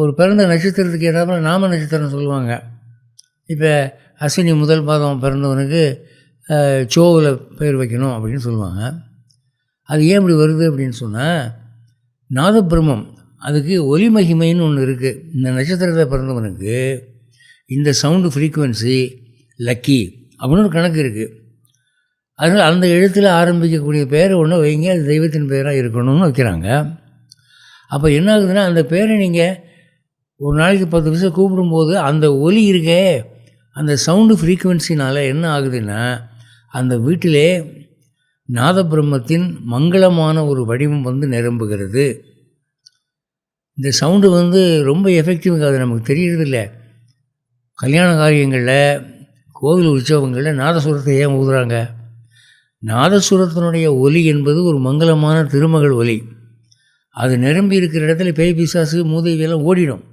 ஒரு பிறந்த நட்சத்திரத்துக்கு ஏதாவது நாம நட்சத்திரம் சொல்லுவாங்க. இப்போ அஸ்வினி முதல் பாதம் பிறந்தவனுக்கு சோவில் பேர் வைக்கணும் அப்படின்னு சொல்லுவாங்க. அது ஏன் இப்படி வருது அப்படின்னு சொன்னால் நாதபிரமம் அதுக்கு ஒலி மகிமைன்னு ஒன்று இருக்குது இந்த நட்சத்திரத்தில் பிறந்தவனுக்கு இந்த சவுண்டு ஃப்ரீக்குவென்சி லக்கி அப்படின்னு ஒரு கணக்கு இருக்குது அதனால் அந்த எழுத்தில் ஆரம்பிக்கக்கூடிய பேரை ஒன்று வைங்க அது தெய்வத்தின் பேராக இருக்கணும்னு வைக்கிறாங்க. அப்போ என்ன ஆகுதுன்னா அந்த பேரை நீங்கள் ஒரு நாளைக்கு பத்து நிமிஷம் கூப்பிடும்போது அந்த ஒலி இருக்கே அந்த சவுண்டு ஃப்ரீக்குவென்சினால் என்ன ஆகுதுன்னா அந்த வீட்டிலே நாதபிரம்மத்தின் மங்களமான ஒரு வடிவம் வந்து நிரம்புகிறது. இந்த சவுண்டு வந்து ரொம்ப எஃபெக்டிவ் அது நமக்கு தெரியறதில்ல. கல்யாண காரியங்களில் கோவில் உற்சவங்களில் நாதசுரத்தை ஏன் ஊதுறாங்க? நாதசுரத்தினுடைய ஒலி என்பது ஒரு மங்களமான திருமகள் ஒலி. அது நிரம்பி இருக்கிற இடத்துல பேய் பிசாசு மூதேவியெல்லாம் ஓடிடும்.